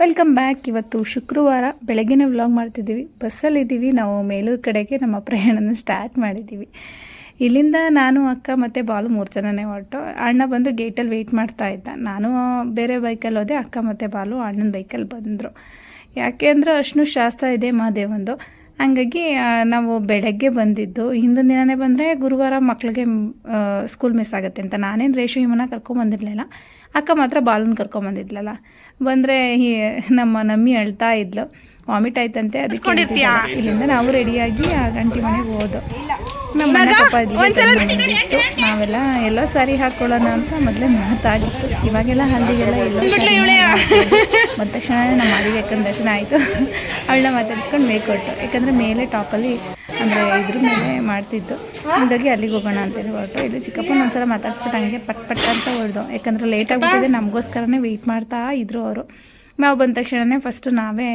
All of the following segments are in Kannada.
ವೆಲ್ಕಮ್ ಬ್ಯಾಕ್ ಇವತ್ತು ಶುಕ್ರವಾರ ಬೆಳಗ್ಗೆನೇ ವ್ಲಾಗ್ ಮಾಡ್ತಿದ್ದೀವಿ. ಬಸ್ಸಲ್ಲಿದ್ದೀವಿ ನಾವು ಮೇಲೂರು ಕಡೆಗೆ ನಮ್ಮ ಪ್ರಯಾಣನ ಸ್ಟಾರ್ಟ್ ಮಾಡಿದ್ದೀವಿ ಇಲ್ಲಿಂದ ನಾನು, ಅಕ್ಕ ಮತ್ತು ಬಾಲು ಮೂರು ಜನನೇ ಹೊರಟು. ಅಣ್ಣ ಬಂದು ಗೇಟಲ್ಲಿ ವೆಯ್ಟ್ ಮಾಡ್ತಾ ಇದ್ದ. ನಾನು ಬೇರೆ ಬೈಕಲ್ಲಿ ಹೋದೆ. ಅಕ್ಕ ಮತ್ತು ಬಾಲು ಅಣ್ಣನ ಬೈಕಲ್ಲಿ ಬಂದರು. ಯಾಕೆ ಅಂದರೆ ಅಷ್ಟು ಶಾಸ್ತ್ರ ಇದೆ ಮಹಾದೇವಂದು. ಹಂಗಾಗಿ ನಾವು ಬೆಳಗ್ಗೆ ಬಂದಿದ್ದು. ಹಿಂದಿನ ದಿನನೇ ಬಂದರೆ ಗುರುವಾರ ಮಕ್ಕಳಿಗೆ ಸ್ಕೂಲ್ ಮಿಸ್ ಆಗುತ್ತೆ ಅಂತ. ನಾನೇನು ರೇಷು ಹಿಮನ ಕರ್ಕೊಂಬಂದಿರಲಿಲ್ಲ. ಅಕ್ಕ ಮಾತ್ರ ಬಾಲನ್ನು ಕರ್ಕೊಂಬಂದಿದ್ಲಲ್ಲ. ಬಂದರೆ ನಮ್ಮ ನಮ್ಮಿ ಅಳ್ತಾ ಇದ್ಲು. ವಾಮಿಟ್ ಆಯ್ತಂತೆ ಅದಕ್ಕೆ. ಇಲ್ಲಿಂದ ನಾವು ರೆಡಿಯಾಗಿ ಆ ಗಂಟಿ ಮನೆಗೆ ಹೋದು. ನಮ್ಮ ನಾವೆಲ್ಲ ಎಲ್ಲೋ ಸಾರಿ ಹಾಕೊಳ್ಳೋಣ ಅಂತ ಮೊದಲೇ ಮಾತಾಗಿತ್ತು ಇವಾಗೆಲ್ಲ ಹಂದಿಗೆಲ್ಲ ಎಲ್ಲೋ ಬಂದ ತಕ್ಷಣ ನಮ್ಮ ಅಡಿಗೆ ಯಾಕಂದ್ರೆ ದರ್ಶನ ಆಯಿತು. ಅವಳನ್ನ ಮಾತಾಡ್ಕೊಂಡು ಮೇಕೊಟ್ಟು ಯಾಕಂದ್ರೆ ಯಾಕಂದರೆ ಮೇಲೆ ಟಾಪಲ್ಲಿ ಅಂದರೆ ಇದ್ರ ಮೇಲೆ ಮಾಡ್ತಿದ್ದು. ಹಾಗಾಗಿ ಅಲ್ಲಿಗೆ ಹೋಗೋಣ ಅಂತೇಳಿ ಹೊರಟು ಇಲ್ಲಿ ಚಿಕ್ಕಪ್ಪನ ಒಂದ್ಸಲ ಮಾತಾಡ್ಸ್ಬಿಟ್ಟು ಹಂಗೆ ಪಟ್ ಪಟ್ ಅಂತ ಹೊಡೆದು ಯಾಕಂದ್ರೆ ಲೇಟ್ ಆಗಿಬಿಟ್ಟಿದೆ ನಮಗೋಸ್ಕರನೇ ವೆಯ್ಟ್ ಮಾಡ್ತಾ ಇದ್ರು ಅವರು. ನಾವು ಬಂದ ತಕ್ಷಣವೇ ಫಸ್ಟು ನಾವೇ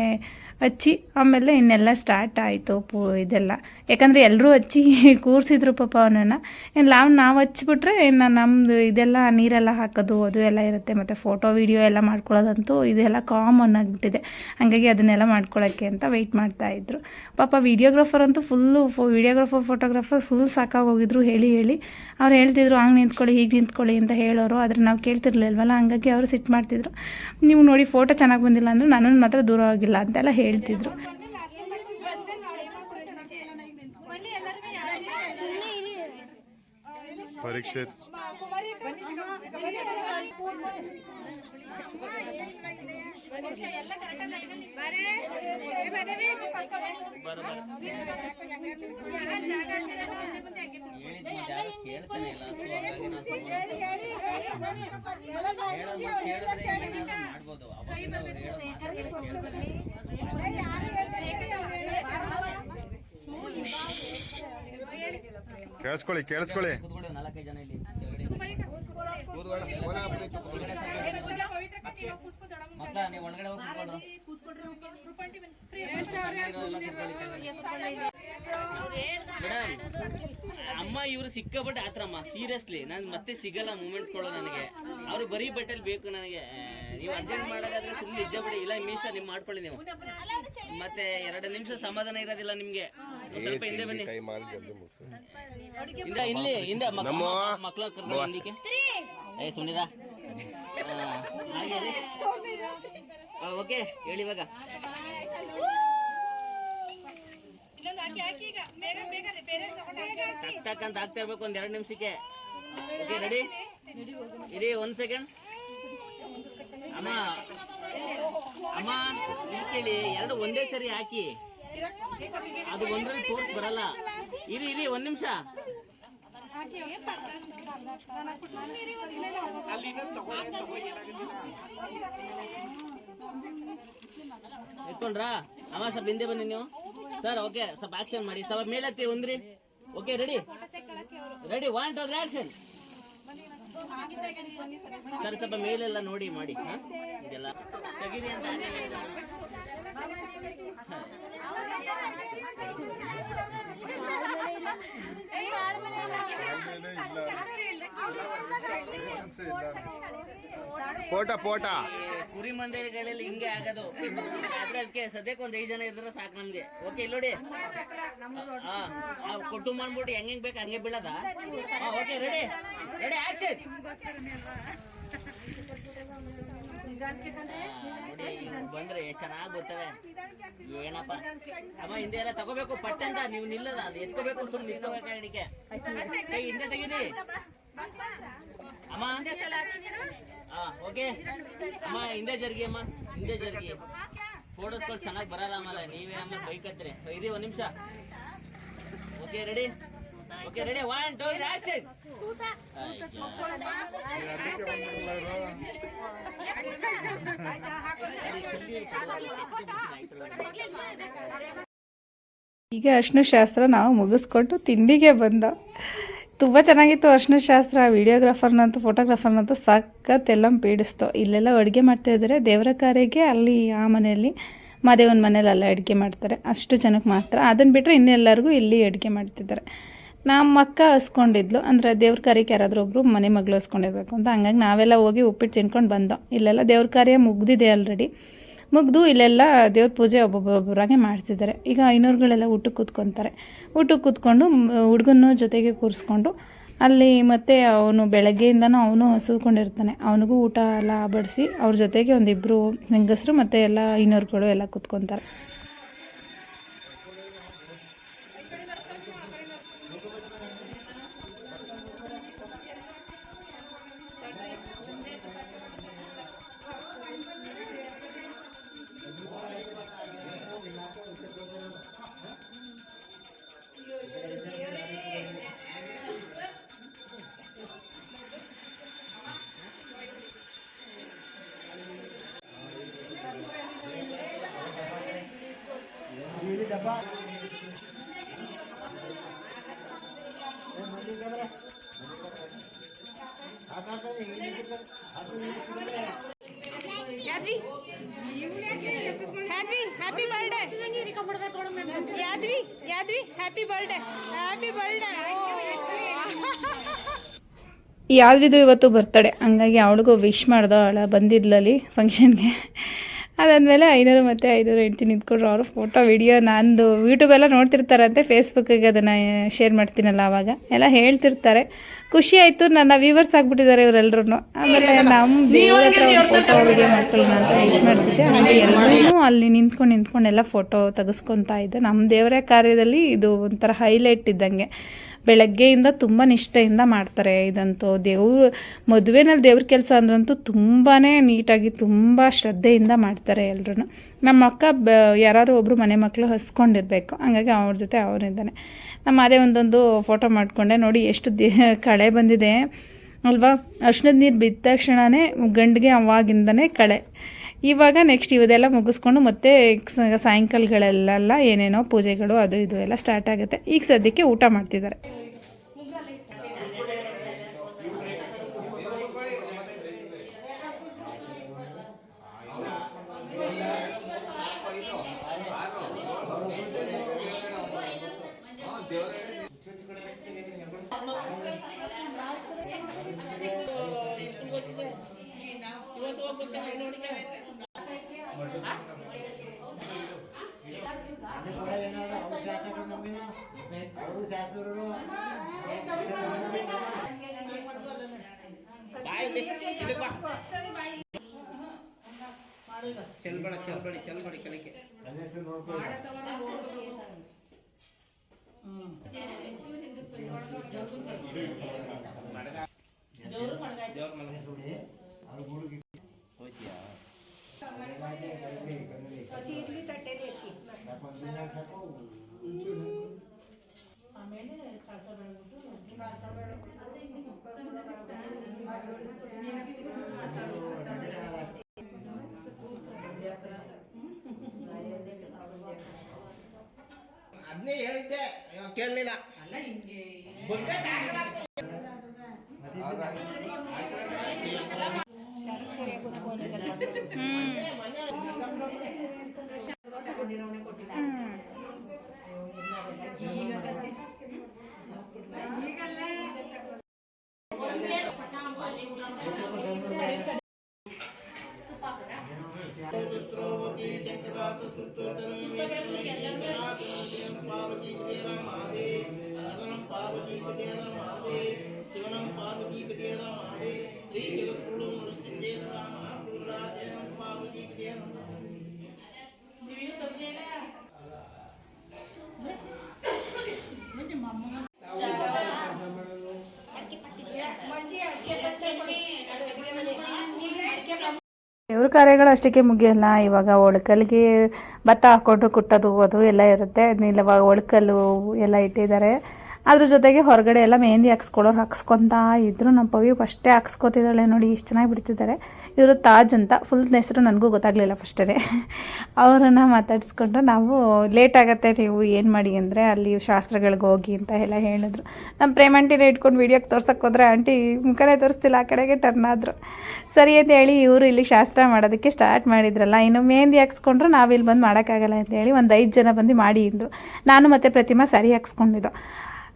ಹಚ್ಚಿ, ಆಮೇಲೆ ಇನ್ನೆಲ್ಲ ಸ್ಟಾರ್ಟ್ ಆಯಿತು ಪೂ ಇದೆಲ್ಲ. ಯಾಕಂದರೆ ಎಲ್ಲರೂ ಹಚ್ಚಿ ಕೂರಿಸಿದ್ರು ಪಾಪ ಅವನನ್ನು. ಏನು ಲಾವ್ ನಾವು ಹಚ್ಚಿಬಿಟ್ರೆ ಇನ್ನು ನಮ್ಮದು ಇದೆಲ್ಲ ನೀರೆಲ್ಲ ಹಾಕೋದು, ಅದು ಎಲ್ಲ ಇರುತ್ತೆ. ಮತ್ತು ಫೋಟೋ ವೀಡಿಯೋ ಎಲ್ಲ ಮಾಡ್ಕೊಳ್ಳೋದಂತೂ ಇದೆಲ್ಲ ಕಾಮನ್ ಆಗಿಬಿಟ್ಟಿದೆ. ಹಾಗಾಗಿ ಅದನ್ನೆಲ್ಲ ಮಾಡ್ಕೊಳ್ಳೋಕ್ಕೆ ಅಂತ ವೆಯ್ಟ್ ಮಾಡ್ತಾಯಿದ್ರು ಪಾಪ ವೀಡಿಯೋಗ್ರಾಫರ್ ಅಂತೂ ಫುಲ್ಲು ಫೋ ವೀಡಿಯೋಗ್ರಾಫರ್ ಫೋಟೋಗ್ರಾಫರ್ ಫುಲ್ ಸಾಕಾಗೋಗಿದ್ರು ಹೇಳಿ ಹೇಳಿ. ಅವ್ರು ಹೇಳ್ತಿದ್ರು, ಹಂಗೆ ನಿಂತ್ಕೊಳ್ಳಿ, ಹೀಗೆ ನಿಂತ್ಕೊಳ್ಳಿ ಅಂತ ಹೇಳೋರು. ಆದರೆ ನಾವು ಕೇಳ್ತಿರ್ಲಿಲ್ವಲ್ಲ, ಹಂಗಾಗಿ ಅವರು ಸಿಟ್ಟು ಮಾಡ್ತಿದ್ರು. ನೀವು ನೋಡಿ ಫೋಟೋ ಚೆನ್ನಾಗಿ ಬಂದಿಲ್ಲ ಅಂದ್ರೆ ನನ್ನನ್ನು ಮಾತ್ರ ದೂರ ಆಗಿಲ್ಲ ಅಂತೆಲ್ಲ ಹೇಳ್ತಿದ್ರು ಪರೀಕ್ಷೆ ಕೇಳ್ತಾನೆ ಇಲ್ಲ ಸೊ ಹಾಗಾಗಿ ನಾನು ಹೇಳೋದು ಕೇಳಿದ್ರೆ ಏನಾದ್ರು ಮಾಡ್ಬೋದು ಅವಾಗಿಂದ ಅವ್ರು ಹೇಳೋ ಮಾತುಗಳೇ ಕೇಳ್ತಾನೆ ಕೇಳಿಸ್ಕೊಳ್ಳಿ ಕೇಳಿಸ್ಕೊಳ್ಳಿ. ನಾಲ್ಕೈದು ಜನ ಇಲ್ಲಿ ಮಕ್ಕಳ ನೀವು ಒಳಗಡೆ ಹೋಗಿ ಕೂತ್ಕೊಳ್ಳು. ಅಮ್ಮ ಇವರು ಸಿಕ್ಕಾಪಟ್ಟೆ ಅಮ್ಮ ಸೀರಿಯಸ್ಲಿ ನಾನು ಮತ್ತೆ ಸಿಗಲ್ಲ ಮೂಮೆಂಟ್ಸ್ ಕೊಡೋ ನನಗೆ. ಅವ್ರು ಬರೀ ಬಟ್ಟೆಲಿ ಬೇಕು ನನಗೆ. ನೀವು ಅರ್ಜೆಂಟ್ ಮಾಡೋದಾದ್ರೆ ಸುಮ್ಮನೆ ಇದ್ದೇ ಬಿಡಿ ಇಲ್ಲ ನಿಮಿಷ ನೀವು ಮಾಡ್ಕೊಳ್ಳಿ ನೀವು. ಮತ್ತೆ ಎರಡು ನಿಮಿಷ ಸಮಾಧಾನ ಇರೋದಿಲ್ಲ ನಿಮ್ಗೆ. ಸ್ವಲ್ಪ ಹಿಂದೆ ಬನ್ನಿ. ಹಿಂದೆ ಇಲ್ಲಿ ಹಿಂದೆ ಮಕ್ಕಳ ಕರ್ಕೊಂಡು ಹಿಂದಿಕ್ಕೆ. ಏ ಸುನಿದ ಓಕೆ ಹೇಳಿ ಇವಾಗ. ಟಕ್ ಅಂತ ಆಗ್ತಾ ಇರ್ಬೇಕು ಒಂದ್ ಎರಡು ನಿಮಿಷಕ್ಕೆ. ಓಕೆ ರೆಡಿ ಇರಿ ಒಂದ್ ಸೆಕೆಂಡ್ ಅಮ್ಮ ಅಮ್ಮ ಕೇಳಿ ಎರಡು ಒಂದೇ ಸರಿ ಹಾಕಿ. ಅದು ಒಂದ್ರಲ್ಲಿ ತೋರ್ಸ್ ಬರಲ್ಲ. ಇರಿ ಇರಿ ಒಂದ್ ನಿಮಿಷ. ಎತ್ಕೊಂಡ್ರಾ? ಅಮ್ಮ ಸ್ವಲ್ಪ ಹಿಂದೆ ಬನ್ನಿ ನೀವು. ಸರ್, ಓಕೆ, ಸ್ವಲ್ಪ ಆಕ್ಷನ್ ಮಾಡಿ. ಸ್ವಲ್ಪ ಮೇಲತ್ತಿ ಒಂದ್ರಿ okay ready ready want to action sir, ಸ್ವಲ್ಪ ಮೇಲೆಲ್ಲ ನೋಡಿ, ಮಾಡಿ? ಇದೆಲ್ಲ ತೆಗೀರಿ ಅಂತ ಪೋಟ ಫೋಟ ಕುರಿ ಮಂದಿರಗಳಲ್ಲಿ ಹಿಂಗೆ ಆಗೋದು. ಅದಕ್ಕೆ ಸದ್ಯಕ್ಕೆ ಒಂದ್ ಐದು ಜನ ಇದ್ರೆ ಸಾಕು ನಮ್ಗೆ. ಓಕೆ ಇಲ್ಲಿ ನೋಡಿ. ಕೊಟ್ಟು ಮಾಡ್ಬಿಟ್ಟು ಹೆಂಗ್ ಹೆಂಗ್ ಬೇಕು ಹಂಗೆ ಬೀಳದ? ಓಕೆ ರೆಡಿ ರೆಡಿ ಆಕ್ಷನ್ ಬಂದ್ರೆ ಚೆನ್ನಾಗಿ ಬರ್ತವೆ. ಏನಪ್ಪ? ಅಮ್ಮ ಹಿಂದೆ ಎಲ್ಲ ತಗೋಬೇಕು, ಪಟ್ಟೆ ಅಂತ ನೀವು ನಿಲ್ಲದ ಅದು ಎತ್ಕೋಬೇಕು ಸುಮ್ಮನೆ ನಿಲ್ಕೋಬೇಕು ಹೇಳಿಕೆ ಹಿಂದೆ ತೆಗೀರಿ. ಅಮ್ಮ? ಹಾ ಓಕೆ. ಅಮ್ಮ, ಹಿಂದೆ ಜರ್ಗಿ, ಅಮ್ಮ. ಹಿಂದೆ ಜರ್ಗಿ. ಫೋಟೋಸ್ಗಳು ಚೆನ್ನಾಗಿ ಬರಲ್ಲ, ಅಮ್ಮಲ್ಲ. ನೀವೇ, ಅಮ್ಮ ಬೈಕ್ ಹತ್ರಿ ಒಂದು ಒಂದ್ ನಿಮಿಷ. Okay, ready? Okay ready to action ಈಗ ಅರ್ಶಿನ ಶಾಸ್ತ್ರ ನಾವು ಮುಗಿಸ್ಕೊಟ್ಟು ತಿಂಡಿಗೆ ಬಂದ. ತುಂಬ ಚೆನ್ನಾಗಿತ್ತು ಅರ್ಶಿನ ಶಾಸ್ತ್ರ ವಿಡಿಯೋಗ್ರಾಫರ್ನಂತೂ ಫೋಟೋಗ್ರಾಫರ್ನಂತೂ ಸಖತ್ತೆಲ್ಲ ಪೀಡಿಸ್ತು. ಇಲ್ಲೆಲ್ಲ ಅಡುಗೆ ಮಾಡ್ತಾ ಇದ್ದಾರೆ. ದೇವರ ಕಾರ್ಯಕ್ಕೆ ಅಲ್ಲಿ, ಆ ಮನೆಯಲ್ಲಿ, ಮಾದೇವನ ಮನೇಲಿ ಅಲ್ಲ ಅಡುಗೆ ಮಾಡ್ತಾರೆ. ಅಷ್ಟು ಜನಕ್ಕೆ ಮಾತ್ರ. ಅದನ್ನು ಬಿಟ್ಟರೆ ಇನ್ನೆಲ್ಲರಿಗೂ ಇಲ್ಲಿ ಅಡುಗೆ ಮಾಡ್ತಿದ್ದಾರೆ. ನಮ್ಮ ಅಕ್ಕ ಹಸ್ಕೊಂಡಿದ್ಲು. ಅಂದರೆ ದೇವ್ರ ಕಾರ್ಯಕ್ಕೆ ಯಾರಾದರೂ ಒಬ್ಬರು ಮನೆ ಮಗಳು ಹಸ್ಕೊಂಡಿರ್ಬೇಕು ಅಂತ. ಹಂಗಾಗಿ ನಾವೆಲ್ಲ ಹೋಗಿ ಉಪ್ಪಿಟ್ಟು ತಿನ್ಕೊಂಡು ಬಂದೋ. ಇಲ್ಲೆಲ್ಲ ದೇವ್ರ ಕಾರ್ಯ ಮುಗ್ದಿದೆ ಆಲ್ರೆಡಿ ಮುಗ್ದು ಇಲ್ಲೆಲ್ಲ ದೇವ್ರ ಪೂಜೆ ಒಬ್ಬೊಬ್ಬೊಬ್ಬರಾಗೆ ಮಾಡ್ತಿದ್ದಾರೆ. ಈಗ ಐನೂರುಗಳೆಲ್ಲ ಊಟಕ್ಕೆ ಕೂತ್ಕೊತಾರೆ. ಊಟಕ್ಕೆ ಕೂತ್ಕೊಂಡು ಹುಡುಗನ ಜೊತೆಗೆ ಕೂರಿಸ್ಕೊಂಡು ಅಲ್ಲಿ ಮತ್ತೆ ಅವನು ಬೆಳಗ್ಗೆಯಿಂದನೂ ಅವನು ಹಸುಕೊಂಡಿರ್ತಾನೆ. ಅವನಿಗೂ ಊಟ ಎಲ್ಲ ಬಡಿಸಿ ಅವ್ರ ಜೊತೆಗೆ ಒಂದಿಬ್ಬರು ಹೆಂಗಸರು ಮತ್ತು ಎಲ್ಲ ಐನೂರುಗಳು ಎಲ್ಲ ಕೂತ್ಕೊತಾರೆ. Happy happy birthday Yadvi? Yadvi? Happy birthday happy birthday ಯಾವ್ದಿದು ಇವತ್ತು ಬರ್ತಡೆ ಹಂಗಾಗಿ ಅವಳಿಗೂ ವಿಶ್ ಮಾಡ್ದೋ ಅವಳ ಬಂದಿದ್ಲಲ್ಲಿ ಫಂಕ್ಷನ್ಗೆ ಅದಾದಮೇಲೆ ಐನೂರು ಮತ್ತು ಐನೂರು ಹೆಂಡ್ತಿ ನಿಂತ್ಕೊಂಡ್ರು ಅವರು ಫೋಟೋ ವಿಡಿಯೋ ನಂದು ಯೂಟ್ಯೂಬೆಲ್ಲ ನೋಡ್ತಿರ್ತಾರಂತೆ ಫೇಸ್ಬುಕ್ಕಿಗೆ ಅದನ್ನು ಶೇರ್ ಮಾಡ್ತೀನಲ್ಲ ಆವಾಗ ಎಲ್ಲ ಹೇಳ್ತಿರ್ತಾರೆ. ಖುಷಿ ಆಯಿತು, ನನ್ನ ವ್ಯೂವರ್ಸ್ ಆಗಿಬಿಟ್ಟಿದ್ದಾರೆ ಇವರೆಲ್ಲರೂ ಆಮೇಲೆ ನಮ್ಮ ಫೋಟೋ ಅಂತ ಮಾಡ್ತಿದ್ದೆ. ಆಮೇಲೆ ಎಲ್ಲರೂ ಅಲ್ಲಿ ನಿಂತ್ಕೊಂಡು ನಿಂತ್ಕೊಂಡು ಎಲ್ಲ ಫೋಟೋ ತೆಗೆಸ್ಕೊತಾ ಇದ್ದೆ. ನಮ್ಮ ದೇವರ ಕಾರ್ಯದಲ್ಲಿ ಇದು ಒಂಥರ ಹೈಲೈಟ್ ಇದ್ದಂಗೆ. ಬೆಳಗ್ಗೆಯಿಂದ ತುಂಬ ನಿಷ್ಠೆಯಿಂದ ಮಾಡ್ತಾರೆ ಇದಂತೂ. ದೇವ್ರ, ಮದುವೆನಲ್ಲಿ ದೇವ್ರ ಕೆಲಸ ಅಂದ್ರಂತೂ ತುಂಬಾ ನೀಟಾಗಿ, ತುಂಬ ಶ್ರದ್ಧೆಯಿಂದ ಮಾಡ್ತಾರೆ ಎಲ್ಲರೂ ನಮ್ಮ ಅಕ್ಕ ಬ ಯಾರು ಒಬ್ಬರು ಮನೆ ಮಕ್ಕಳು ಹಸ್ಕೊಂಡಿರಬೇಕು. ಹಂಗಾಗಿ ಅವ್ರ ಜೊತೆ ಅವನಿದ್ದಾನೆ ನಮ್ಮ ಅದೇ ಒಂದೊಂದು ಫೋಟೋ ಮಾಡಿಕೊಂಡೆ. ನೋಡಿ ಎಷ್ಟು ದೇ, ಕಳೆ ಬಂದಿದೆ. ಅಲ್ವಾ? ಅರ್ಶಿನದ ನೀರು ಬಿದ್ದ ತಕ್ಷಣವೇ ಗಂಡಿಗೆ ಅವಾಗಿಂದನೇ ಕಳೆ. ಇವಾಗ ನೆಕ್ಸ್ಟ್ ಇವದೆಲ್ಲ ಮುಗಿಸ್ಕೊಂಡು ಮತ್ತೆ ಸಾಯಂಕಾಲಗಳಲ್ಲೆಲ್ಲ ಸಾಯಂಕಾಲಗಳೆಲ್ಲ ಏನೇನೋ ಪೂಜೆಗಳು ಅದು ಇದು ಎಲ್ಲ ಸ್ಟಾರ್ಟ್ ಆಗುತ್ತೆ. ಈಗ ಸದ್ಯಕ್ಕೆ ಊಟ ಮಾಡ್ತಿದ್ದಾರೆ. ಚೆಲ್ಬೇಡ ಚೆಲ್ಬೇಡಿ ಚೆಲ್ಬೇಡಿ ಕೆಳಕ್ಕೆ ಅದನ್ನೇ ಹೇಳಿದ್ದೆ. ಕೇಳಲಿಲ್ಲ. ದೇವ್ರ ಕಾರ್ಯಗಳು ಅಷ್ಟಕ್ಕೆ ಮುಗಿಯಲ್ಲ. ಇವಾಗ ಒಳಕಲ್ಗೆ ಭತ್ತ ಹಾಕೊಂಡು ಕುಟ್ಟೋದು, ಅದು ಎಲ್ಲ ಇರುತ್ತೆ. ಇವಾಗ ಒಳಕಲ್ಲು ಎಲ್ಲ ಇಟ್ಟಿದ್ದಾರೆ. ಅದ್ರ ಜೊತೆಗೆ ಹೊರಗಡೆ ಎಲ್ಲ ಮೆಹಂದಿ ಹಾಕ್ಸ್ಕೊಳ್ಳೋರು ಹಾಕ್ಸ್ಕೊತಾ ಇದ್ರು. ನಮ್ಮ ಪವಿ ಫಸ್ಟೇ ಹಾಕ್ಸ್ಕೊತಿದ್ದಾಳೆ ನೋಡಿ, ಇಷ್ಟು ಚೆನ್ನಾಗಿ ಬಿಡ್ತಿದ್ದಾರೆ. ಇವರು ತಾಜ್ ಅಂತ ಫುಲ್ ಹೆಸರು ನನಗೂ ಗೊತ್ತಾಗಲಿಲ್ಲ ಫಸ್ಟೇ ಅವರನ್ನು ಮಾತಾಡಿಸ್ಕೊಂಡು ನಾವು ಲೇಟ್ ಆಗುತ್ತೆ, ನೀವು ಏನು ಮಾಡಿ? ಅಂದರೆ, ಅಲ್ಲಿ ಶಾಸ್ತ್ರಗಳಿಗೆ ಹೋಗಿ ಅಂತ ಎಲ್ಲ ಹೇಳಿದ್ರು. ನಮ್ಮ ಪ್ರೇಮಂಟಿನ ಇಟ್ಕೊಂಡು ವೀಡಿಯೋಕ್ಕೆ ತೋರ್ಸಕ್ಕೆ ಹೋದ್ರೆ, ಆಂಟಿ ಮುಖನೇ ತೋರಿಸ್ತಿಲ್ಲ, ಆ ಕಡೆಗೆ ಟರ್ನ್ ಆದರು. ಸರಿ ಅಂತ ಹೇಳಿ ಇವರು ಇಲ್ಲಿ ಶಾಸ್ತ್ರ ಮಾಡೋದಕ್ಕೆ ಸ್ಟಾರ್ಟ್ ಮಾಡಿದ್ರಲ್ಲ, ಇನ್ನು ಮೆಹಂದಿ ಹಾಕ್ಸ್ಕೊಂಡ್ರು ನಾವಿಲ್ಲಿ ಬಂದು ಮಾಡೋಕ್ಕಾಗಲ್ಲ ಅಂತ ಹೇಳಿ ಒಂದು ಐದು ಜನ ಬಂದು ಮಾಡಿ ಅಂದರು. ನಾನು ಮತ್ತು ಪ್ರತಿಮಾ ಸರಿ ಹಾಕ್ಸ್ಕೊಂಡಿದ್ದು.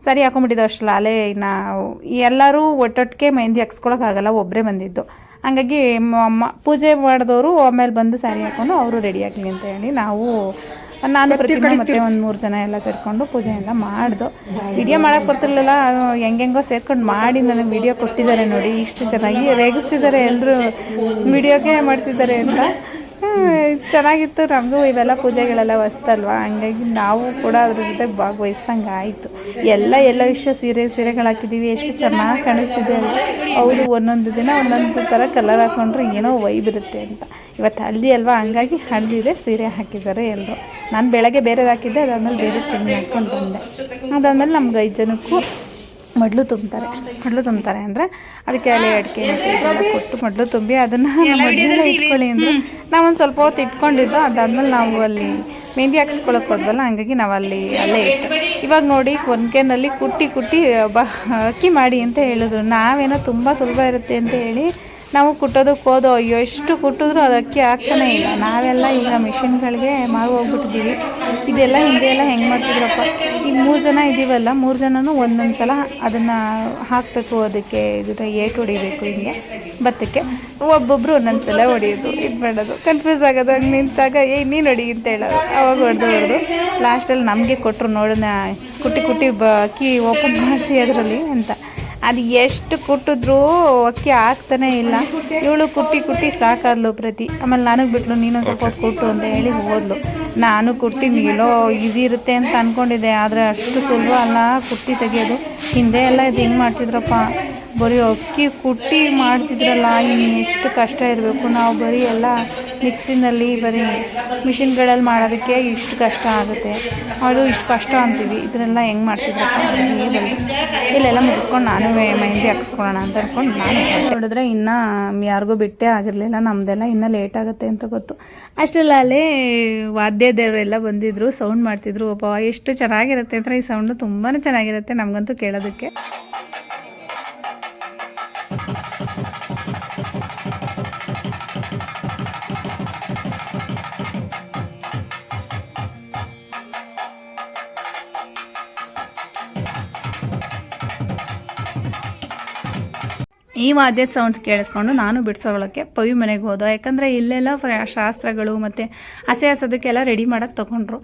ಸರಿ ಹಾಕೊಂಡ್ಬಿಟ್ಟಿದ್ದು ಅಷ್ಟಲ್ಲ ಅಲ್ಲೇ ನಾವು ಎಲ್ಲರೂ ಒಟ್ಟೊಟ್ಟಿಗೆ ಮೆಹಂದಿ ಹಾಕ್ಸ್ಕೊಳಕ್ಕಾಗಲ್ಲ ಒಬ್ಬರೇ ಬಂದಿದ್ದು. ಹಂಗಾಗಿ ಅಮ್ಮ ಪೂಜೆ ಮಾಡಿದವರು ಆಮೇಲೆ ಬಂದು ಸ್ಯಾರಿ ಹಾಕೊಂಡು ಅವರು ರೆಡಿ ಆಗಲಿ ಅಂತ ಹೇಳಿ ನಾವು ನಾನು ಪ್ರತಿದಿನ ಮತ್ತೆ ಒಂದು ಮೂರು ಜನ ಎಲ್ಲ ಸೇರಿಕೊಂಡು ಪೂಜೆ ಎಲ್ಲ ಮಾಡ್ದು. ವಿಡಿಯೋ ಮಾಡೋಕೆ ಬರ್ತಿರ್ಲಿಲ್ಲ ಹೆಂಗೆಂಗೋ ಸೇರ್ಕೊಂಡು ಮಾಡಿ ನನಗೆ ವಿಡಿಯೋ ಕೊಟ್ಟಿದ್ದಾರೆ ನೋಡಿ ಇಷ್ಟು ಚೆನ್ನಾಗಿ ರೇಗಿಸ್ತಿದ್ದಾರೆ ಎಲ್ಲರೂ ವಿಡಿಯೋಗೆ ಮಾಡ್ತಿದ್ದಾರೆ ಅಂತ. ಚೆನ್ನಾಗಿತ್ತು. ನಮಗೂ ಇವೆಲ್ಲ ಪೂಜೆಗಳೆಲ್ಲ ಹೊಸ್ತಲ್ವಾ? ಹಂಗಾಗಿ ನಾವು ಕೂಡ ಅದ್ರ ಜೊತೆ ಭಾಗವಹಿಸ್ದಂಗೆ ಆಯಿತು. ಎಲ್ಲ ಎಲ್ಲ ವಿಷಯ ಸೀರೆ, ಸೀರೆಗಳು ಹಾಕಿದ್ದೀವಿ ಎಷ್ಟು ಚೆನ್ನಾಗಿ ಕಾಣಿಸ್ತಿದೆ ಅಲ್ವಾ ಹೌದು, ಒಂದೊಂದು ದಿನ ಒಂದೊಂದು ಥರ ಕಲರ್ ಹಾಕೊಂಡ್ರೆ ಏನೋ ವೈಬ್ ಇರುತ್ತೆ ಅಂತ. ಇವತ್ತು ಹಳದಿ ಅಲ್ವಾ? ಹಂಗಾಗಿ ಹಳದಿದೆ ಸೀರೆ ಹಾಕಿದ್ದಾರೆ ಎಲ್ಲರೂ ನಾನು ಬೆಳಗ್ಗೆ ಬೇರೆ ಹಾಕಿದ್ದೆ, ಅದಾದಮೇಲೆ ಬೇರೆ ಚೇಂಜ್ ಹಾಕ್ಕೊಂಡು ಬಂದೆ. ಅದಾದಮೇಲೆ ನಮ್ಗೆ ಐದು ಜನಕ್ಕೂ ಮಡ್ಲು ತುಂಬ್ತಾರೆ. ಮಡ್ಲು ತುಂಬ್ತಾರೆ ಅಂದ್ರೆ ಅದಕ್ಕೆ ಅಲ್ಲಿ ಅಡಿಕೆ ಕೊಟ್ಟು ಮಡ್ಲು ತುಂಬಿ ಅದನ್ನು ಇಟ್ಕೊಳ್ಳಿ ಅಂದ್ರೆ ನಾವೊಂದು ಸ್ವಲ್ಪ ಹೊತ್ತು ಇಟ್ಕೊಂಡಿದ್ದು ಅದಾದ್ಮೇಲೆ ನಾವು ಅಲ್ಲಿ ಮೆಹಂದಿ ಹಾಕ್ಸ್ಕೊಳಕ್ಕೆ ಹೋದ್ವಲ್ಲ ಹಂಗಾಗಿ ನಾವು ಅಲ್ಲಿ ಅಲ್ಲೇ ಇಟ್ಟು. ಇವಾಗ ನೋಡಿ ಒನ್ಕೆನಲ್ಲಿ ಕುಟ್ಟಿ ಕುಟ್ಟಿ ಬ ಅಕ್ಕಿ ಮಾಡಿ ಅಂತ ಹೇಳಿದ್ರು. ನಾವೇನೋ ತುಂಬ ಸುಲಭ ಇರುತ್ತೆ ಅಂತ ಹೇಳಿ ನಾವು ಕುಟ್ಟೋದಕ್ಕೆ ಹೋದೋ, ಅಯ್ಯೋ, ಎಷ್ಟು ಕುಟ್ಟಿದ್ರು ಅದು ಅಕ್ಕಿ ಆಗ್ತಾನೆ ಇಲ್ಲ. ನಾವೆಲ್ಲ ಈಗ ಮಿಷಿನ್ಗಳಿಗೆ ಮಾರು ಹೋಗ್ಬಿಟ್ಟಿದ್ದೀವಿ. ಇದೆಲ್ಲ ಹಿಂದೆ ಎಲ್ಲ ಹೆಂಗೆ ಮಾಡ್ತಿದ್ರಪ್ಪ? ಈಗ ಮೂರು ಜನ ಇದ್ದೀವಲ್ಲ ಮೂರು ಜನನೂ ಒಂದೊಂದು ಸಲ ಅದನ್ನು ಹಾಕಬೇಕು, ಅದಕ್ಕೆ ಇದು ಏಟು ಹೊಡಿಬೇಕು ಹಿಂಗೆ, ಭತ್ತಕ್ಕೆ. ಒಬ್ಬೊಬ್ಬರು ಒಂದೊಂದು ಸಲ ಹೊಡೆಯೋದು, ಇದು ಮಾಡೋದು. ಕನ್ಫ್ಯೂಸ್ ಆಗೋದು, ಹಂಗೆ ನಿಂತಾಗ, ಏಯ್, ನೀನು ಹೊಡಿ ಅಂತ ಹೇಳೋದು. ಅವಾಗ ಹೊಡೆದು ಹೊಡೆದು ಲಾಸ್ಟಲ್ಲಿ ನಮಗೆ ಕೊಟ್ಟರು ನೋಡೋಣ, ಕುಟ್ಟಿ ಕುಟ್ಟಿ ಬ ಅಕ್ಕಿ ಓಪನ್ ಮಾಡಿಸಿ ಅದರಲ್ಲಿ ಅಂತ. ಅದು ಎಷ್ಟು ಕುಟ್ಟಿದ್ರೂ ಅಕ್ಕಿ ಆಗ್ತಾನೆ ಇಲ್ಲ. ಇವಳು ಕುಟ್ಟಿ ಕುಟ್ಟಿ ಸಾಕಾದ್ಲು ಪ್ರತಿ. ಆಮೇಲೆ ನನಗೆ ಬಿಟ್ಲು ನೀನೊಂದು ಸ್ವಲ್ಪ ಕುಟ್ಟು ಅಂತ ಹೇಳಿ ಹೋದ್ಲು. ನಾನು ಕುಟ್ಟಿ ನೀಲೋ ಈಸಿ ಇರುತ್ತೆ ಅಂತ ಅಂದ್ಕೊಂಡಿದ್ದೆ ಆದರೆ ಅಷ್ಟು ಸುಲಭ ಅಲ್ಲ ಕುಟ್ಟಿ ತೆಗೆಯೋದು. ಹಿಂದೆ ಎಲ್ಲ ಇದು ಹೆಂಗೆ ಮಾಡ್ತಿದ್ರಪ್ಪ. ಬರೀ ಅಕ್ಕಿ ಕುಟ್ಟಿ ಮಾಡ್ತಿದ್ರಲ್ಲ, ಇನ್ನು ಎಷ್ಟು ಕಷ್ಟ ಇರಬೇಕು. ನಾವು ಬರೀ ಎಲ್ಲ ಮಿಕ್ಸಿನಲ್ಲಿ ಬರೀ ಮಿಷಿನ್ಗಳಲ್ಲಿ ಮಾಡೋದಕ್ಕೆ ಇಷ್ಟು ಕಷ್ಟ ಆಗುತ್ತೆ. ಅದು ಇಷ್ಟು ಕಷ್ಟ ಅಂತೀವಿ. ಇದನ್ನೆಲ್ಲ ಹೆಂಗೆ ಮಾಡ್ತಿದ್ರು ಇಲ್ಲೆಲ್ಲ ಮುಗಿಸ್ಕೊಂಡು ನಾನು ಮೆಹಂದಿ ಹಾಕ್ಸ್ಕೊಳ್ಳೋಣ ಅಂತ ಅಂದ್ಕೊಂಡು ನಾನು ನೋಡಿದ್ರೆ ಇನ್ನೂ ಯಾರಿಗೂ ಬಿಟ್ಟೇ ಆಗಿರಲಿಲ್ಲ ನಮ್ಮದೆಲ್ಲ ಇನ್ನೂ ಲೇಟ್ ಆಗುತ್ತೆ ಅಂತ ಗೊತ್ತು. ಅಷ್ಟೆಲ್ಲ ಅಲ್ಲೇ ವಾದ್ಯದವರೆಲ್ಲ ಬಂದಿದ್ರು, ಸೌಂಡ್ ಮಾಡ್ತಿದ್ರು. ಒಬ್ಬ ಎಷ್ಟು ಚೆನ್ನಾಗಿರುತ್ತೆ ಅಂದರೆ ಈ ಸೌಂಡು ತುಂಬಾ ಚೆನ್ನಾಗಿರುತ್ತೆ ನಮಗಂತೂ ಕೇಳೋದಕ್ಕೆ. ಈ ವಾದ್ಯದ ಸೌಂಡ್ಸ್ ಕೇಳಿಸ್ಕೊಂಡು ನಾನು ಬಿಡ್ಸೋಳಕ್ಕೆ ಪವಿ ಮನೆಗೆ ಹೋದೋ. ಯಾಕಂದರೆ ಇಲ್ಲೆಲ್ಲ ಶಾಸ್ತ್ರಗಳು ಮತ್ತು ಹಸೆ ಹಸೋದಕ್ಕೆಲ್ಲ ರೆಡಿ ಮಾಡೋಕ್ಕೆ ತೊಗೊಂಡ್ರು.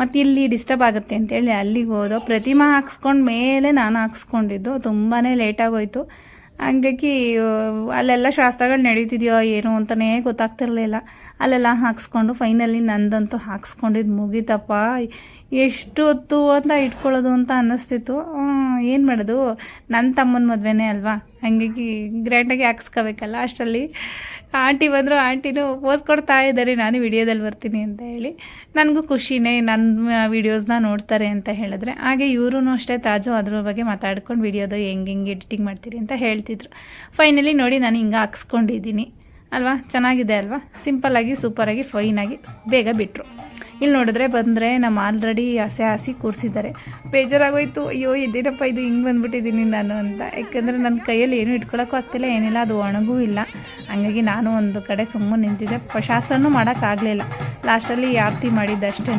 ಮತ್ತು ಇಲ್ಲಿ ಡಿಸ್ಟರ್ಬ್ ಆಗುತ್ತೆ ಅಂತೇಳಿ ಅಲ್ಲಿಗೆ ಹೋದೋ. ಪ್ರತಿಮಾ ಹಾಕ್ಸ್ಕೊಂಡು ಮೇಲೆ ನಾನು ಹಾಕ್ಸ್ಕೊಂಡಿದ್ದು. ತುಂಬಾ ಲೇಟಾಗೋಯ್ತು ಹಂಗಾಗಿ ಅಲ್ಲೆಲ್ಲ ಶಾಸ್ತ್ರಗಳು ನಡೀತಿದೆಯೋ ಏನು ಅಂತಲೇ ಗೊತ್ತಾಗ್ತಿರ್ಲಿಲ್ಲ. ಅಲ್ಲೆಲ್ಲ ಹಾಕ್ಸ್ಕೊಂಡು ಫೈನಲಿ ನಂದಂತೂ ಹಾಕ್ಸ್ಕೊಂಡಿದ್ದು ಮುಗೀತಪ್ಪ. ಎಷ್ಟು ಹೊತ್ತು ಅಂತ ಇಟ್ಕೊಳ್ಳೋದು ಅಂತ ಅನ್ನಿಸ್ತಿತ್ತು. ಏನು ಮಾಡೋದು? ನನ್ನ ತಮ್ಮನ ಮದುವೆನೇ ಅಲ್ವಾ? ಹಂಗಾಗಿ ಗ್ರ್ಯಾಂಡಾಗಿ ಹಾಕ್ಸ್ಕೋಬೇಕಲ್ಲ ಅಷ್ಟರಲ್ಲಿ. ಆಂಟಿ ಬಂದರು, ಆಂಟಿನೂ ಪೋಸ್ ಕೊಡ್ತಾ ಇದ್ದಾರೆ, ನಾನು ವಿಡಿಯೋದಲ್ಲಿ ಬರ್ತೀನಿ ಅಂತ ಹೇಳಿ. ನನಗೂ ಖುಷಿನೇ ನನ್ನ ವೀಡಿಯೋಸ್ನ ನೋಡ್ತಾರೆ ಅಂತ ಹೇಳಿದ್ರೆ. ಹಾಗೆ ಇವರು ಅಷ್ಟೇ ತಾಜು ಅದ್ರ ಬಗ್ಗೆ ಮಾತಾಡ್ಕೊಂಡು ವಿಡಿಯೋದು ಹೆಂಗೆ ಹೆಂಗೆ ಎಡಿಟಿಂಗ್ ಮಾಡ್ತೀರಿ ಅಂತ ಹೇಳ್ತಿದ್ರು. ಫೈನಲಿ ನೋಡಿ ನಾನು ಹಿಂಗೆ ಹಾಕ್ಸ್ಕೊಂಡಿದ್ದೀನಿ. ಅಲ್ವಾ? ಚೆನ್ನಾಗಿದೆ ಅಲ್ವಾ? ಸಿಂಪಲ್ಲಾಗಿ ಸೂಪರಾಗಿ ಫೈನಾಗಿ ಬೇಗ ಬಿಟ್ಟರು ಇಲ್ಲಿ ನೋಡಿದ್ರೆ ಬಂದರೆ ನಮ್ಮ ಆಲ್ರೆಡಿ ಹಸೆ ಹಾಸಿ ಕೂರಿಸಿದ್ದಾರೆ. ಬೇಜಾರಾಗೋಯ್ತು. ಅಯ್ಯೋ, ಇದೇನಪ್ಪ ಇದು? ಹಿಂಗೆ ಬಂದ್ಬಿಟ್ಟಿದ್ದೀನಿ ನಾನು ಅಂತ. ಯಾಕಂದರೆ ನನ್ನ ಕೈಯಲ್ಲಿ ಏನು ಇಟ್ಕೊಳ್ಳೋಕ್ಕೂ ಆಗ್ತಿಲ್ಲ, ಏನಿಲ್ಲ, ಅದು ಒಣಗೂ ಇಲ್ಲ. ಹಂಗಾಗಿ ನಾನು ಒಂದು ಕಡೆ ಸುಮ್ಮನೆ ನಿಂತಿದ್ದೆ. ಶಾಸ್ತ್ರನೂ ಮಾಡೋಕ್ಕಾಗಲಿಲ್ಲ ಲಾಸ್ಟಲ್ಲಿ ಆರತಿ ಮಾಡಿದ್ದಷ್ಟೇ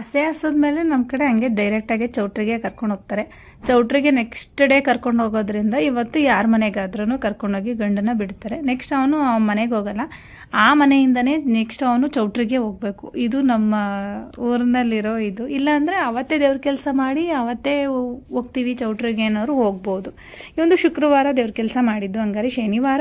ಹಸೆ ಹಸಿದ್ಮೇಲೆ ನಮ್ಮ ಕಡೆ ಹಂಗೆ ಡೈರೆಕ್ಟಾಗಿ ಚೌಟ್ರಿಗೆ ಕರ್ಕೊಂಡು ಹೋಗ್ತಾರೆ. ಚೌಟ್ರಿಗೆ ನೆಕ್ಸ್ಟ್ ಡೇ ಕರ್ಕೊಂಡು ಹೋಗೋದ್ರಿಂದ ಇವತ್ತು ಯಾರ ಮನೆಗಾದ್ರೂ ಕರ್ಕೊಂಡೋಗಿ ಗಂಡನ ಬಿಡ್ತಾರೆ. ನೆಕ್ಸ್ಟ್ ಅವನು ಮನೆಗೆ ಹೋಗಲ್ಲ. ಆ ಮನೆಯಿಂದನೇ ನೆಕ್ಸ್ಟ್ ಅವನು ಚೌಟ್ರಿಗೆ ಹೋಗಬೇಕು. ಇದು ನಮ್ಮ ಊರಿನಲ್ಲಿರೋ ಇದು. ಇಲ್ಲಾಂದರೆ ಅವತ್ತೇ ದೇವ್ರ ಕೆಲಸ ಮಾಡಿ ಅವತ್ತೇ ಹೋಗ್ತೀವಿ ಚೌಟ್ರಿಗೆ ಅನ್ನೋರು ಹೋಗ್ಬೋದು ಇವೊಂದು ಶುಕ್ರವಾರ ದೇವ್ರ ಕೆಲಸ ಮಾಡಿದ್ದು ಹಂಗಾರೆ ಶನಿವಾರ.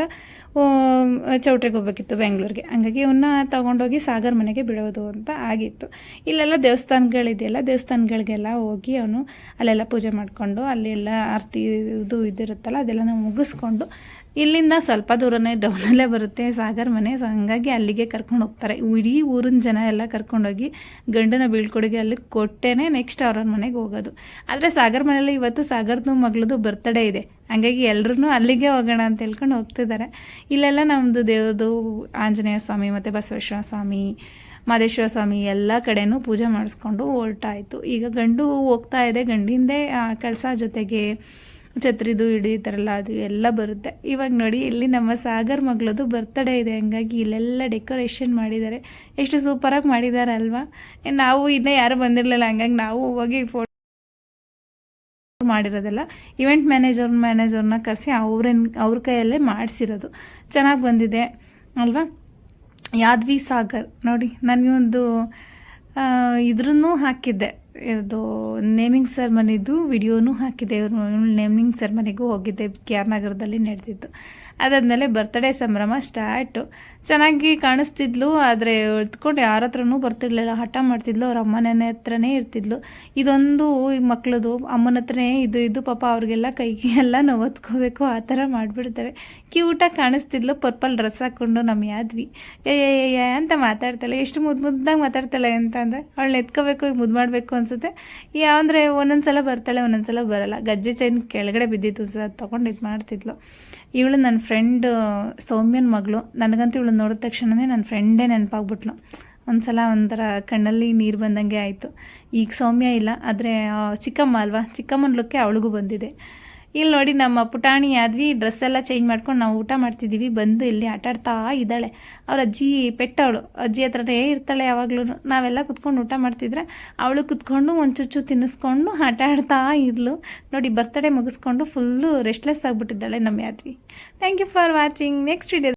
ಚೌಟ್ರಿಗೆ ಹೋಗ್ಬೇಕಿತ್ತು ಬೆಂಗಳೂರಿಗೆ. ಹಂಗಾಗಿ ಇವನ್ನ ತೊಗೊಂಡೋಗಿ ಸಾಗರ್ ಮನೆಗೆ ಬಿಡೋದು ಅಂತ ಆಗಿತ್ತು. ಇಲ್ಲೆಲ್ಲ ದೇವಸ್ಥಾನಗಳಿದೆಯಲ್ಲ, ದೇವಸ್ಥಾನಗಳಿಗೆಲ್ಲ ಹೋಗಿ ಅವನು ಅಲ್ಲೆಲ್ಲ ಪೂಜೆ ಮಾಡಿಕೊಂಡು, ಅಲ್ಲೆಲ್ಲ ಆರತಿ ಇದು ಇದಿರುತ್ತಲ್ಲ ಅದೆಲ್ಲ ನಾವು ಮುಗಿಸ್ಕೊಂಡು ಇಲ್ಲಿಂದ ಸ್ವಲ್ಪ ದೂರನೇ ಡೌನಲ್ಲೇ ಬರುತ್ತೆ. ಸಾಗರ್ ಮನೆ. ಸೊ ಹಂಗಾಗಿ ಅಲ್ಲಿಗೆ ಕರ್ಕೊಂಡು ಹೋಗ್ತಾರೆ. ಇಡೀ ಊರಿನ ಜನ ಎಲ್ಲ ಕರ್ಕೊಂಡೋಗಿ ಗಂಡನ ಬೀಳ್ಕೊಡುಗೆ ಅಲ್ಲಿ ಕೊಟ್ಟೇನೆ ನೆಕ್ಸ್ಟ್ ಅವ್ರವ್ರ ಮನೆಗೆ ಹೋಗೋದು. ಆದರೆ ಸಾಗರ್ ಮನೆಯಲ್ಲಿ ಇವತ್ತು ಸಾಗರ್ದು ಮಗಳದು ಬರ್ತಡೇ ಇದೆ. ಹಂಗಾಗಿ ಎಲ್ಲರೂ ಅಲ್ಲಿಗೆ ಹೋಗೋಣ ಅಂತ ಹೇಳ್ಕೊಂಡು ಹೋಗ್ತಿದ್ದಾರೆ. ಇಲ್ಲೆಲ್ಲ ನಮ್ಮದು ದೇವ್ರದು ಆಂಜನೇಯ ಸ್ವಾಮಿ ಮತ್ತು ಬಸವೇಶ್ವರ ಸ್ವಾಮಿ, ಮಾದೇಶ್ವರ ಸ್ವಾಮಿ ಎಲ್ಲ ಕಡೆನೂ ಪೂಜೆ ಮಾಡಿಸ್ಕೊಂಡು ಹೊರಟಾಯಿತು. ಈಗ ಗಂಡು ಹೋಗ್ತಾ ಇದೆ. ಗಂಡಿಂದೇ ಕೆಲಸ ಜೊತೆಗೆ ಛತ್ರಿದು ಹಿಡಿತಾರಲ್ಲ ಅದು ಎಲ್ಲ ಬರುತ್ತೆ. ಇವಾಗ ನೋಡಿ, ಇಲ್ಲಿ ನಮ್ಮ ಸಾಗರ್ ಮಗಳದು ಬರ್ತಡೇ ಇದೆ. ಹಂಗಾಗಿ ಇಲ್ಲೆಲ್ಲ ಡೆಕೋರೇಷನ್ ಮಾಡಿದ್ದಾರೆ. ಎಷ್ಟು ಸೂಪರಾಗಿ ಮಾಡಿದ್ದಾರೆ ಅಲ್ವಾ ನಾವು ಇನ್ನೂ ಯಾರು ಬಂದಿರಲಿಲ್ಲ. ಹಂಗಾಗಿ ನಾವು ಹೋಗಿ ಫೋಟೋ ಮಾಡಿರೋದಲ್ಲ ಇವೆಂಟ್ ಮ್ಯಾನೇಜರ್ ಮ್ಯಾನೇಜರ್ನ ಕರೆಸಿ ಅವ್ರನ್ನ ಅವ್ರ ಕೈಯಲ್ಲೇ ಮಾಡಿಸಿರೋದು. ಚೆನ್ನಾಗಿ ಬಂದಿದೆ. ಅಲ್ವಾ? ಯಾದ್ವಿ ಸಾಗರ್, ನೋಡಿ ನನಗೆ ಒಂದು ಇದ್ರೂ ಹಾಕಿದ್ದೆ. ಇದು ನೇಮಿಂಗ್ ಸೆರ್ಮನಿದು ವಿಡಿಯೋನೂ ಇವ್ರು ನೇಮಿಂಗ್ ಸೆರ್ಮನಿಗೂ ಹೋಗಿದ್ದೆ. ಕೆ ಆರ್ ನಗರದಲ್ಲಿ ನಡೆದಿತ್ತು ಅದಾದಮೇಲೆ ಬರ್ತ್ಡೇ ಸಂಭ್ರಮ ಸ್ಟಾರ್ಟು ಚೆನ್ನಾಗಿ ಕಾಣಿಸ್ತಿದ್ಲು, ಆದರೆ ಎತ್ಕೊಂಡು ಯಾರ ಹತ್ರನೂ ಬರ್ತಿರ್ಲಿಲ್ಲ. ಹಠ ಮಾಡ್ತಿದ್ಲು, ಅವ್ರ ಅಮ್ಮನ ಹತ್ರನೇ ಇರ್ತಿದ್ಲು. ಇದೊಂದು ಈ ಮಕ್ಳದು ಅಮ್ಮನ ಹತ್ರನೇ ಇದು ಇದು ಪಾಪ ಅವ್ರಿಗೆಲ್ಲ ಕೈಗೆ ಎಲ್ಲ ನೋವತ್ಕೋಬೇಕು, ಆ ಥರ ಮಾಡಿಬಿಡ್ತಾರೆ ಕ್ಯೂಟಾಗಿ ಕಾಣಿಸ್ತಿದ್ಲು ಪರ್ಪಲ್ ಡ್ರೆಸ್ ಹಾಕ್ಕೊಂಡು ನಮ್ಮ ಯಾದ್ವಿ. ಏ ಅಂತ ಮಾತಾಡ್ತಾಳೆ. ಎಷ್ಟು ಮುದ್ದು ಮುದ್ದಾಗಿ ಮಾತಾಡ್ತಾಳೆ ಅಂತ ಅಂದರೆ ಅವಳನ್ನ ಎತ್ಕೋಬೇಕು, ಈಗ ಮುದ್ದು ಮಾಡಬೇಕು ಅನ್ಸುತ್ತೆ. ಯಾವಂದರೆ ಒಂದೊಂದು ಸಲ ಬರ್ತಾಳೆ ಒಂದೊಂದು ಸಲ ಬರೋಲ್ಲ. ಗಜ್ಜೆ ಚೈನ್ ಕೆಳಗಡೆ ಬಿದ್ದಿತ್ತು ಸರ್ ತೊಗೊಂಡು ಇದು ಮಾಡ್ತಿದ್ಲು. ಇವಳು ನನ್ನ ಫ್ರೆಂಡ್ ಸೌಮ್ಯನ ಮಗಳು. ನನಗಂತೂ ಇವಳು ನೋಡಿದ ತಕ್ಷಣವೇ ನನ್ನ ಫ್ರೆಂಡೇ ನೆನಪಾಗ್ಬಿಟ್ಲು. ಒಂದು ಸಲ ಒಂಥರ ಕಣ್ಣಲ್ಲಿ ನೀರು ಬಂದಂಗೆ ಆಯಿತು. ಈಗ ಸೌಮ್ಯ ಇಲ್ಲ, ಆದರೆ ಚಿಕ್ಕಮ್ಮ ಅಲ್ವಾ? ಚಿಕ್ಕಮ್ಮನ ಲುಕ್ಕೆ ಅವಳಿಗೂ ಬಂದಿದೆ. ಇಲ್ಲಿ ನೋಡಿ ನಮ್ಮ ಪುಟಾಣಿ ಆದ್ವಿ ಡ್ರೆಸ್ ಎಲ್ಲ ಚೇಂಜ್ ಮಾಡ್ಕೊಂಡು ನಾವು ಊಟ ಮಾಡ್ತಿದ್ದೀವಿ ಬಂದು ಇಲ್ಲಿ ಆಟಾಡ್ತಾ ಇದ್ದಾಳೆ. ಅವ್ರ ಅಜ್ಜಿ ಪೆಟ್ಟವಳು. ಅಜ್ಜಿ ಹತ್ರನೇ ಇರ್ತಾಳೆ ಯಾವಾಗ್ಲೂ. ನಾವೆಲ್ಲ ಕುತ್ಕೊಂಡು ಊಟ ಮಾಡ್ತಿದ್ರೆ ಅವಳು ಕುತ್ಕೊಂಡು ಒಂದು ಚುಚ್ಚು ತಿನ್ನಿಸ್ಕೊಂಡು ಆಟ ಆಡ್ತಾ ಇದ್ಲು. ನೋಡಿ ಬರ್ತಡೇ ಮುಗಿಸ್ಕೊಂಡು ಫುಲ್ಲು ರೆಸ್ಟ್ಲೆಸ್ ಆಗಿಬಿಟ್ಟಿದ್ದಾಳೆ ನಮ್ಮ Yadvi thank you for watching next video